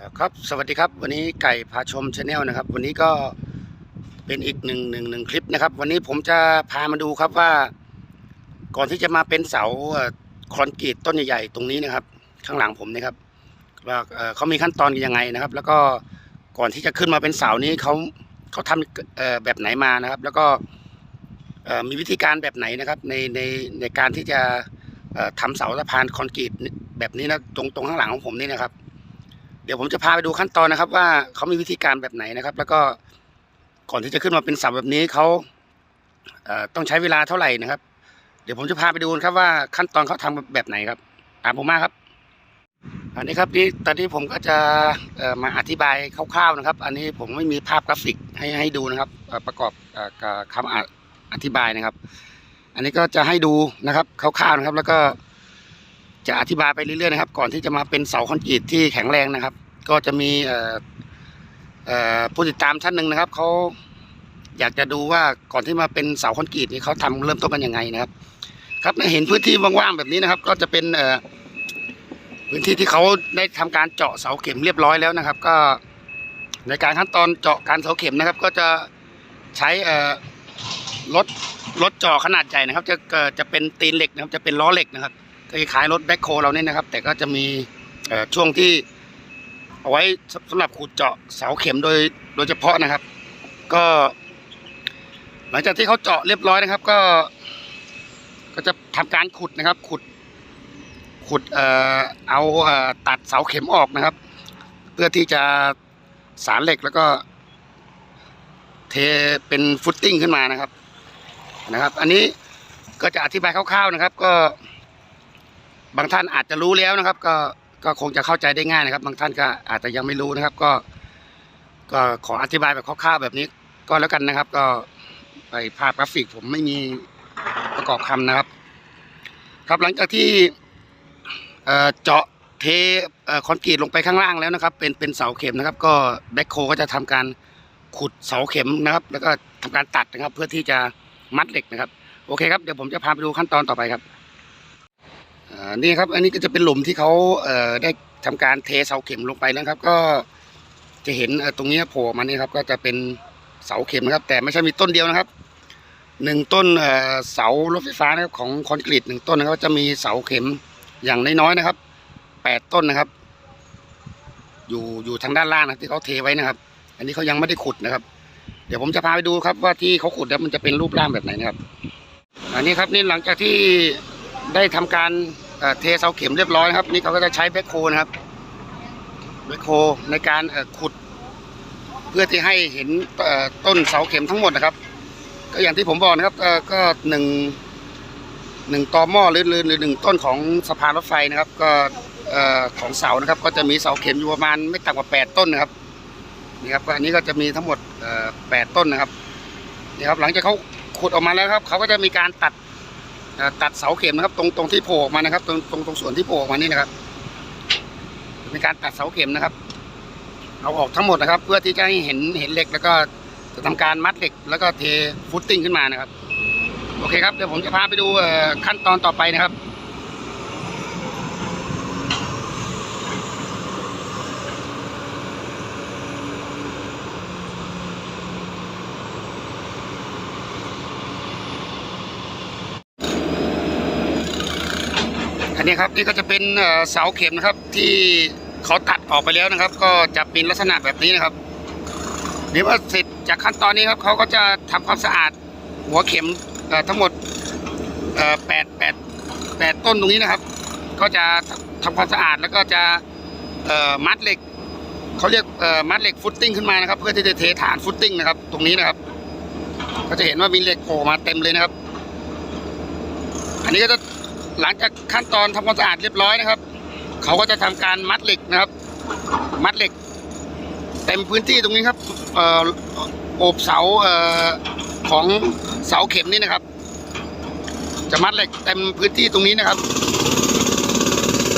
ครับสวัสดีครับวันนี้ไก่พาชมชาแนลนะครับ วันนี้ก็เป็นอีกหนึ่งหนึ่งหนึ่งคลิปนะครับ วันนี้ผมจะพามาดูครับว่า ก่อนที่จะมาเป็นเสาคอนกรีตต้นใหญ่ๆตรงนี้นะครับ ข้างหลังผมนะครับว่าเขามีขั้นตอนยังไงนะครับ แล้วก็ก่อนที่จะขึ้นมาเป็นเสานี้เขาเขาทำแบบไหนมานะครับ แล้วก็มีวิธีการแบบไหนนะครับ ในในในการที่จะเอ่อทำเสาสะพานคอนกรีตแบบนี้นะตรงตรงข้างหลังของผมนี่นะครับ เดี๋ยวผมจะพาไปดูขั้นตอนนะครับ ว่าเขามีวิธีการแบบไหนนะครับ แล้วก็ก่อนที่จะขึ้นมาเป็นเสาแบบนี้เขาเต้องใช้เวลาเท่าไหร่นะครับ เดี๋ยวผมจะพาไปดูนะครับว่าขั้นตอนเขาทำแบบไหนครับตามผมมาครับ อันนี้ครับนี่ตอนนี้ผมก็จะมาอธิบายคร่าวๆนะครับ อันนี้ผมไม่มีภาพกราฟิกให้ให้ดูนะครับประกอบกับคำอธิบายนะครับ อันนี้ก็จะให้ดูนะครับคร่าวๆนะครับ แล้วก็จะอธิบายไปเรื่อยๆนะครับ ก่อนที่จะมาเป็นเสาคอนกรีตที่แข็งแรงนะครับ ก็จะมีผู้ติดตามท่านหนึ่งนะครับเขาอยากจะดูว่าก่อนที่มาเป็นเสาคอนกรีตนี่เขาทำเริ่มต้นกันยังไงนะครับ ครับในเห็นพื้นที่ว่างๆแบบนี้นะครับ ก็จะเป็นพื้นที่ที่เขาได้ทำการเจาะเสาเข็มเรียบร้อยแล้วนะครับ ก็ในการขั้นตอนเจาะการเสาเข็มนะครับ ก็จะใช้รถรถเจาะขนาดใหญ่นะครับ จะจะเป็นตีนเหล็กนะครับ จะเป็นล้อเหล็กนะครับคล้ายๆรถแบ็คโฮเราเนี่ยนะครับ แต่ก็จะมีช่วงที่ เอาไว้สำหรับขุดเจาะเสาเข็มโดยโดยเฉพาะนะครับ ก็ หลังจากที่เขาเจาะเรียบร้อยนะครับ ก็ ก็จะทำการขุดนะครับ ขุด ขุดเอ่อเอาเอ่อตัดเสาเข็มออกนะครับ เพื่อที่จะสารเหล็กแล้วก็ เทเป็นฟุตติ้งขึ้นมานะครับ นะครับ อันนี้ก็จะอธิบายคร่าวๆนะครับ ก็บางท่านอาจจะรู้แล้วนะครับ ก็ ก็คงจะเข้าใจได้ง่ายนะครับ บางท่านก็อาจจะยังไม่รู้นะครับ ก็ก็ขออธิบายแบบคร่าวๆแบบนี้ก็แล้วกันนะครับ ก็ไปภาพกราฟิกผมไม่มีประกอบคำนะครับ ครับหลังจากที่เอ่อเจาะเทเอ่อคอนกรีตลงไปข้างล่างแล้วนะครับ เป็นเป็นเสาเข็มนะครับ ก็แบ็คโคก็จะทำการขุดเสาเข็มนะครับ แล้วก็ทำการตัดนะครับ เพื่อที่จะมัดเหล็กนะครับ โอเคครับเดี๋ยวผมจะพาไปดูขั้นตอนต่อไปครับ นี่ครับ อันนี้ก็จะเป็นหลุมที่เขาเได้ทำการเทเสาเข็มลงไปแล้วครับ ก็จะเห็นตรงนี้โผล่มานี่ครับ ก็จะเป็นเสาเข็มนะครับ แต่ไม่ใช่มีต้นเดียวนะครับหนึ่งต้นเสารถไฟฟ้านะครับของคอนกรีตหนึ่งต้นนะครับจะมีเสาเข็มอย่างน้อยๆนะครับแปดต้นนะครับ อยู่อยู่ทางด้านล่างนะที่เขาเทไว้นะครับ อันนี้เขายังไม่ได้ขุดนะครับ เดี๋ยวผมจะพาไปดูครับว่าที่เขาขุดแล้วมันจะเป็นรูปร่างแบบไหนนะครับ อันนี้ครับนี่หลังจากที่ได้ทำการ เทเสาเข็มเรียบร้อยครับนี่เขาก็จะใช้แบคโฮนะครับแบคโฮในการขุด เพื่อที่ให้เห็นต้นเสาเข็มทั้งหมดนะครับ ก็อย่างที่ผมบอกนะครับก็หนึ่งหนึ่งตอหม้อหรือหรือหรือหนึ่งต้นของสะพานรถไฟนะครับ ก็ของเสานะครับ ก็จะมีเสาเข็มอยู่ประมาณไม่ต่ำกว่าแปดต้นนะครับนี่ครับอันนี้ก็จะมีทั้งหมดแปดต้นนะครับนี่ครับหลังจากเขาขุดออกมาแล้วครับ เขาก็จะมีการตัด ตัดเสาเข็มนะครับ ตรงตรงที่โผล่ออกมานะครับ ตรงตรงตรงส่วนที่โผล่ออกมานี่นะครับเป็นการตัดเสาเข็มนะครับ เอาออกทั้งหมดนะครับ เพื่อที่จะให้เห็นเห็นเหล็ก แล้วก็จะทำการมัดเหล็ก แล้วก็เทฟุตติ้งขึ้นมานะครับ โอเคครับเดี๋ยวผมจะพาไปดูขั้นตอนต่อไปนะครับ นี้ครับนี่ก็จะเป็นเสาเข็มนะครับที่เขาตัดออกไปแล้วนะครับ ก็จะเป็นลักษณะแบบนี้นะครับเดี๋ยวว่าเสร็จจากขั้นตอนนี้ครับเขาก็จะทำความสะอาดหัวเข็มทั้งหมดแปดแปดแปดต้นตรงนี้นะครับ ก็จะทำความสะอาดแล้วก็จะมัดเหล็กเขาเรียกมัดเหล็กฟุตติ้งขึ้นมานะครับ เพื่อที่จะเทฐานฟุตติ้งนะครับ ตรงนี้นะครับ ก็จะเห็นว่ามีเหล็กโผล่มาเต็มเลยนะครับ อันนี้ก็จะ หลังจากขั้นตอนทำความสะอาดเรียบร้อยนะครับ เขาก็จะทำการมัดเหล็กนะครับ มัดเหล็ก เต็มพื้นที่ตรงนี้ครับเอ่อโอบเสาเออของเสาเข็มนี่นะครับ จะมัดเหล็กเต็มพื้นที่ตรงนี้นะครับ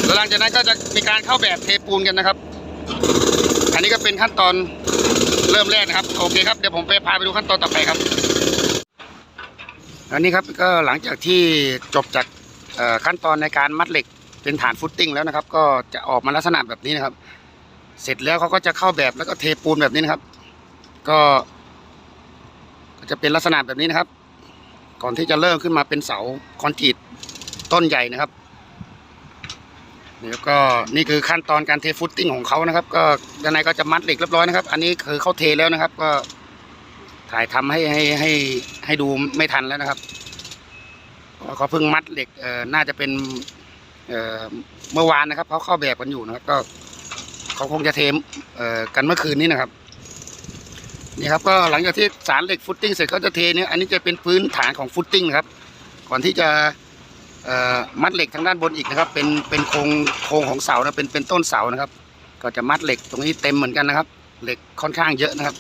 แล้วหลังจากนั้นก็จะมีการเข้าแบบเทปูนกันนะครับ อันนี้ก็เป็นขั้นตอนเริ่มแรกนะครับ โอเคครับเดี๋ยวผมไปพาไปดูขั้นตอนต่อไปครับ อันนี้ครับก็หลังจากที่จบจาก ขั้นตอนในการมัดเหล็กเป็นฐานฟุตติ้งแล้วนะครับ ก็จะออกมาลักษณะแบบนี้นะครับ เสร็จแล้วเขาก็จะเข้าแบบแล้วก็เทปูนแบบนี้นะครับ ก็ก็จะเป็นลักษณะแบบนี้นะครับ ก่อนที่จะเริ่มขึ้นมาเป็นเสาคอนกรีตต้นใหญ่นะครับนี่แล้วก็นี่คือขั้นตอนการเทฟุตติ้งของเขานะครับ ก็ด้านในก็จะมัดเหล็กเรียบร้อยนะครับ อันนี้คือเขาเทแล้วนะครับ ก็ถ่ายทำให้ให้ให้ให้ดูไม่ทันแล้วนะครับ เขาเพิ่งมัดเหล็กเอ่อน่าจะเป็นเอ่อเมื่อวานนะครับเขาเข้าแบบกันอยู่นะครับ ก็เขาคงจะเทมเอ่อกันเมื่อคืนนี้นะครับนี่ครับก็หลังจากที่สารเหล็กฟุตติ้งเสร็จก็จะเทเนี่ยอันนี้จะเป็นพื้นฐานของฟุตติ้งนะครับ ก่อนที่จะเอ่อมัดเหล็กทางด้านบนอีกนะครับ เป็นเป็นโครงโครงของเสานะเป็นเป็นต้นเสานะครับ ก็จะมัดเหล็กตรงนี้เต็มเหมือนกันนะครับ เหล็กค่อนข้างเยอะนะครับ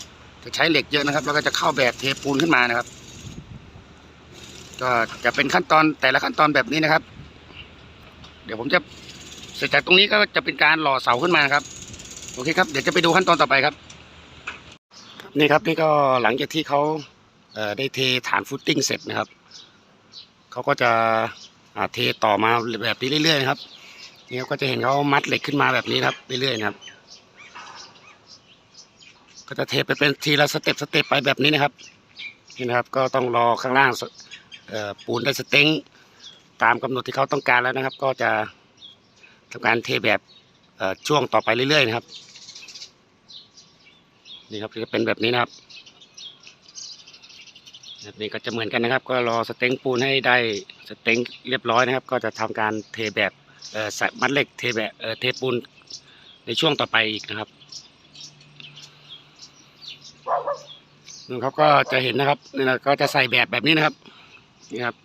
จะใช้เหล็กเยอะนะครับ แล้วก็จะเข้าแบบเทปูนขึ้นมานะครับ ก็จะเป็นขั้นตอนแต่ละขั้นตอนแบบนี้นะครับ เดี๋ยวผมจะเสร็จจากตรงนี้ก็จะเป็นการหล่อเสาขึ้นมาครับโอเคครับเดี๋ยวจะไปดูขั้นตอนต่อไปครับ นี่ครับนี่ก็หลังจากที่เขาเได้เทฐานฟุตติ้งเสร็จนะครับเขาก็จะเทต่อมาแบบนี้เรื่อยๆครับนี่ก็จะเห็นเขามัดเหล็กขึ้นมาแบบนี้ครับเรื่อยๆนะครับ ก็จะเทไปเป็นทีละสเต็ปสเต็ปไปแบบนี้นะครับนี่นะครับ ก็ต้องรอข้างล่าง ปูนได้สเต็งตามกำหนดที่เขาต้องการแล้วนะครับ ก็จะทำการเทแบบช่วงต่อไปเรื่อยๆนะครับนี่ครับจะเป็นแบบนี้นะครับแบบนี้ก็จะเหมือนกันนะครับ ก็รอสเต็งปูนให้ได้สเต็งเรียบร้อยนะครับ ก็จะทำการเทแบบใส่มัดเหล็กเทแบบเอ่อเทปูนในช่วงต่อไปอีกนะครับนี่ครับก็จะเห็นนะครับนี่นะก็จะใส่แบบแบบนี้นะครับ นี่ครับ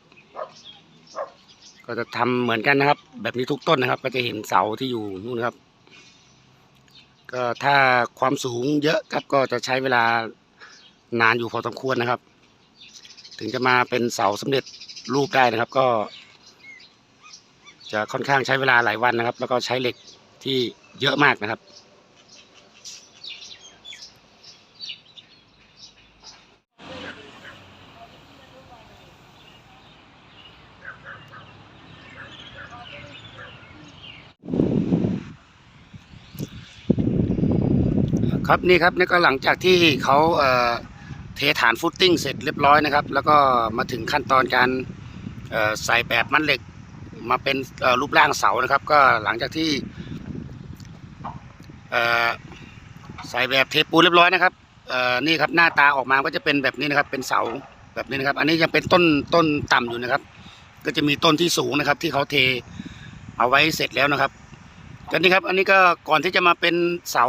ก็จะทำเหมือนกันนะครับ แบบนี้ทุกต้นนะครับ ก็จะเห็นเสาที่อยู่นู่นครับ ก็ถ้าความสูงเยอะครับก็จะใช้เวลานานอยู่พอสมควรนะครับ ถึงจะมาเป็นเสาสำเร็จรูปได้นะครับ ก็ จะค่อนข้างใช้เวลาหลายวันนะครับ แล้วก็ใช้เหล็กที่เยอะมากนะครับ ครับนี่ครับนี่ก็หลังจากที่เขาเทฐานฟุตติ้งเสร็จเรียบร้อยนะครับ แล้วก็มาถึงขั้นตอนการใส่แบบมัดเหล็กมาเป็นรูปร่างเสานะครับ ก็หลังจากที่ใส่แบบเทปูเรียบร้อยนะครับนี่ครับหน้าตาออกมาก็จะเป็นแบบนี้นะครับ เป็นเสาแบบนี้นะครับ อันนี้ยังเป็นต้นต้นต่ำอยู่นะครับ ก็จะมีต้นที่สูงนะครับ ที่เขาเทเอาไว้เสร็จแล้วนะครับก็นี่ครับ อันนี้ก็ก่อนที่จะมาเป็นเสา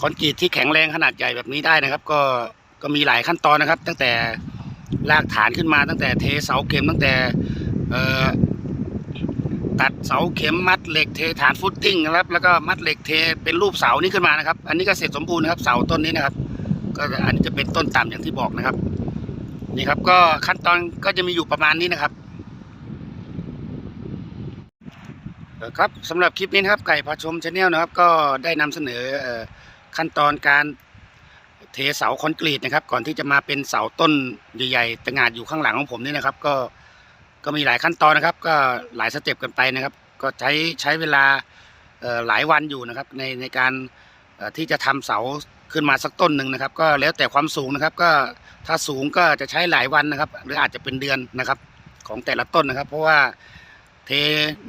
คอนกรีตที่แข็งแรงขนาดใหญ่แบบนี้ได้นะครับ ก็ก็มีหลายขั้นตอนนะครับ ตั้งแต่ลากฐานขึ้นมาตั้งแต่เทเสาเข็มตั้งแต่ตัดเสาเข็มมัดเหล็กเทฐานฟุตติ้งนะครับ แล้วก็มัดเหล็กเทเป็นรูปเสานี้ขึ้นมานะครับ อันนี้ก็เสร็จสมบูรณ์นะครับเสาต้นนี้นะครับ ก็อันนี้จะเป็นต้นต่ำอย่างที่บอกนะครับ นี่ครับก็ขั้นตอนก็จะมีอยู่ประมาณนี้นะครับ เอ่อ ครับสำหรับคลิปนี้นะครับไก่พาชมชาแนลนะครับ ก็ได้นำเสนออขั้นตอนการเทเสาคอนกรีตนะครับ ก่อนที่จะมาเป็นเสาต้นใหญ่ๆตะงานอยู่ข้างหลังของผมนี่นะครับ ก็ก็มีหลายขั้นตอนนะครับ ก็หลายสเต็ปกันไปนะครับ ก็ใช้ใช้เวลาหลายวันอยู่นะครับ ในในการที่จะทำเสาขึ้นมาสักต้นหนึ่งนะครับ ก็แล้วแต่ความสูงนะครับ ก็ถ้าสูงก็จะใช้หลายวันนะครับ หรืออาจจะเป็นเดือนนะครับของแต่ละต้นนะครับ เพราะว่า เท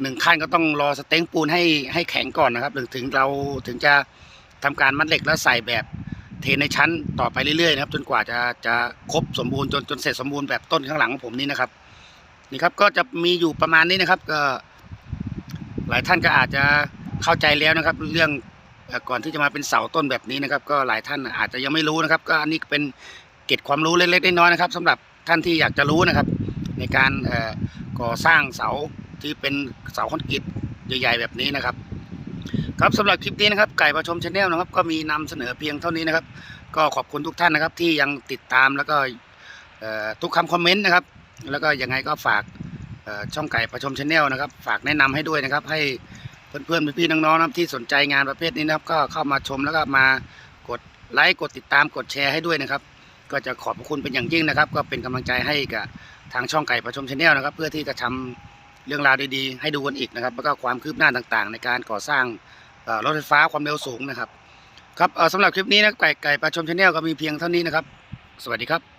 หนึ่งขั้นก็ต้องรอสเต็งปูนให้ให้แข็งก่อนนะครับ ถึงเราถึงจะทำการมัดเหล็กแล้วใส่แบบเทในชั้นต่อไปเรื่อยๆนะครับจนกว่าจะจะครบสมบูรณ์จนจนเสร็จสมบูรณ์แบบต้นข้างหลังของผมนี่นะครับนี่ครับก็จะมีอยู่ประมาณนี้นะครับก็หลายท่านก็อาจจะเข้าใจแล้วนะครับ เรื่องก่อนที่จะมาเป็นเสาต้นแบบนี้นะครับ ก็หลายท่านอาจจะยังไม่รู้นะครับ ก็อันนี้เป็นเกร็ดความรู้เล็กๆน้อยๆนะครับสำหรับท่านที่อยากจะรู้นะครับ ในการก่อสร้างเสา ที่เป็นเสาคอนกรีตใหญ่ ๆ แบบนี้นะครับ ครับสำหรับคลิปนี้นะครับ ไก่ประชมชาแนลนะครับ ก็มีนำเสนอเพียงเท่านี้นะครับ ก็ขอบคุณทุกท่านนะครับ ที่ยังติดตามแล้วก็ทุกคำคอมเมนต์นะครับ แล้วก็ยังไงก็ฝากช่องไก่ประชมชาแนลนะครับ ฝากแนะนำให้ด้วยนะครับ ให้เพื่อนๆพี่ๆน้องๆนะครับที่สนใจงานประเภทนี้นะครับ ก็เข้ามาชมแล้วก็มากดไลค์กดติดตามกดแชร์ให้ด้วยนะครับ ก็จะขอบคุณเป็นอย่างยิ่งนะครับ ก็เป็นกำลังใจให้กับทางช่องไก่ประชมชาแนลนะครับ เพื่อที่จะทำ เรื่องราวดีๆ ให้ดูกันอีกนะครับ แล้วก็ความคืบหน้าต่างๆ ในการก่อสร้างรถไฟฟ้าความเร็วสูงนะครับ ครับสำหรับคลิปนี้นะไก่ไก่ปลาชมชาแนลก็มีเพียงเท่านี้นะครับ สวัสดีครับ